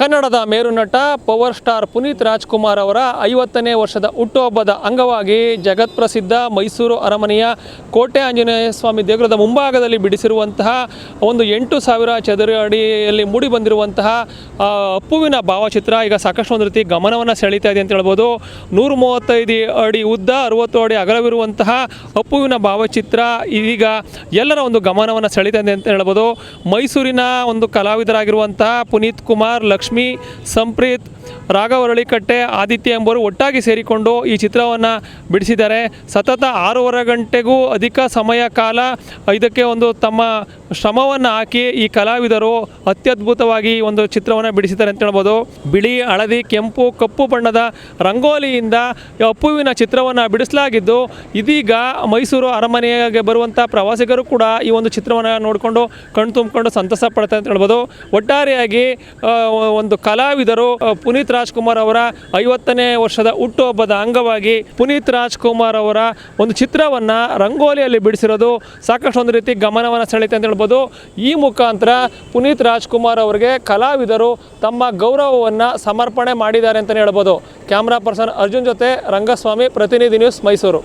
ಕನ್ನಡದ ಮೇರುನಟ power star Puneeth Rajkumar ಅವರ ಐವತ್ತನೇ ವರ್ಷದ ಹುಟ್ಟುಹಬ್ಬದ ಅಂಗವಾಗಿ ಜಗತ್ಪ್ರಸಿದ್ಧ ಮೈಸೂರು ಅರಮನೆಯ ಕೋಟೆ ಆಂಜನೇಯ ಸ್ವಾಮಿ ದೇಗುಲದ ಮುಂಭಾಗದಲ್ಲಿ ಬಿಡಿಸಿರುವಂತಹ ಒಂದು ಎಂಟು ಸಾವಿರ ಚದರ ಅಡಿಯಲ್ಲಿ ಮೂಡಿ ಬಂದಿರುವಂತಹ ಅಪ್ಪುವಿನ ಭಾವಚಿತ್ರ. ಈಗ ಸಾಕಷ್ಟು ಒಂದು ರೀತಿ ಗಮನವನ್ನು ಸೆಳೀತಾ ಇದೆ ಅಂತ ಹೇಳ್ಬೋದು. ನೂರ ಮೂವತ್ತೈದು ಅಡಿ ಉದ್ದ, ಅರವತ್ತು ಅಡಿ ಅಗಲವಿರುವಂತಹ ಅಪ್ಪುವಿನ ಭಾವಚಿತ್ರ. ಇದೀಗ ಎಲ್ಲರ ಒಂದು ಗಮನವನ್ನು ಸೆಳೀತಾ ಇದೆ ಅಂತ ಹೇಳ್ಬೋದು. ಮೈಸೂರಿನ ಒಂದು ಕಲಾವಿದರಾಗಿರುವಂತಹ ಪುನೀತ್ ಕುಮಾರ್ ಸಂಪ್ರೀತ್ ರಾಘವರಳಿಕಟ್ಟೆ ಆದಿತ್ಯ ಎಂಬುವರು ಒಟ್ಟಾಗಿ ಸೇರಿಕೊಂಡು ಈ ಚಿತ್ರವನ್ನು ಬಿಡಿಸಿದ್ದಾರೆ. ಸತತ ಆರೂವರೆ ಗಂಟೆಗೂ ಅಧಿಕ ಸಮಯ ಕಾಲ ಇದಕ್ಕೆ ಒಂದು ತಮ್ಮ ಶ್ರಮವನ್ನು ಹಾಕಿ ಈ ಕಲಾವಿದರು ಅತ್ಯದ್ಭುತವಾಗಿ ಒಂದು ಚಿತ್ರವನ್ನು ಬಿಡಿಸಿದ್ದಾರೆ ಅಂತ ಹೇಳ್ಬೋದು. ಬಿಳಿ, ಹಳದಿ, ಕೆಂಪು, ಕಪ್ಪು ಬಣ್ಣದ ರಂಗೋಲಿಯಿಂದ ಅಪ್ಪುವಿನ ಚಿತ್ರವನ್ನು ಬಿಡಿಸಲಾಗಿದ್ದು, ಇದೀಗ ಮೈಸೂರು ಅರಮನೆಗೆ ಬರುವಂಥ ಪ್ರವಾಸಿಗರು ಕೂಡ ಈ ಒಂದು ಚಿತ್ರವನ್ನು ನೋಡಿಕೊಂಡು ಕಣ್ಣು ತುಂಬಿಕೊಂಡು ಸಂತಸ ಪಡ್ತಾರೆ ಅಂತ ಹೇಳ್ಬೋದು. ಒಟ್ಟಾರೆಯಾಗಿ ಒಂದು ಕಲಾವಿದರು ಪುನೀತ್ ರಾಜ್ಕುಮಾರ್ ಅವರ ಐವತ್ತನೇ ವರ್ಷದ ಹುಟ್ಟುಹಬ್ಬದ ಅಂಗವಾಗಿ ಪುನೀತ್ ರಾಜ್ಕುಮಾರ್ ಅವರ ಒಂದು ಚಿತ್ರವನ್ನು ರಂಗೋಲಿಯಲ್ಲಿ ಬಿಡಿಸಿರೋದು ಸಾಕಷ್ಟು ಒಂದು ರೀತಿ ಗಮನವನ್ನು ಸೆಳೆಯುತ್ತೆ ಅಂತ ಹೇಳ್ಬೋದು. ಈ ಮುಖಾಂತರ ಪುನೀತ್ ರಾಜ್ಕುಮಾರ್ ಅವರಿಗೆ ಕಲಾವಿದರು ತಮ್ಮ ಗೌರವವನ್ನು ಸಮರ್ಪಣೆ ಮಾಡಿದ್ದಾರೆ ಅಂತಲೇ ಹೇಳ್ಬೋದು. ಕ್ಯಾಮ್ರಾ ಪರ್ಸನ್ ಅರ್ಜುನ್ ಜೊತೆ ರಂಗಸ್ವಾಮಿ, ಪ್ರತಿನಿಧಿ ನ್ಯೂಸ್ ಮೈಸೂರು.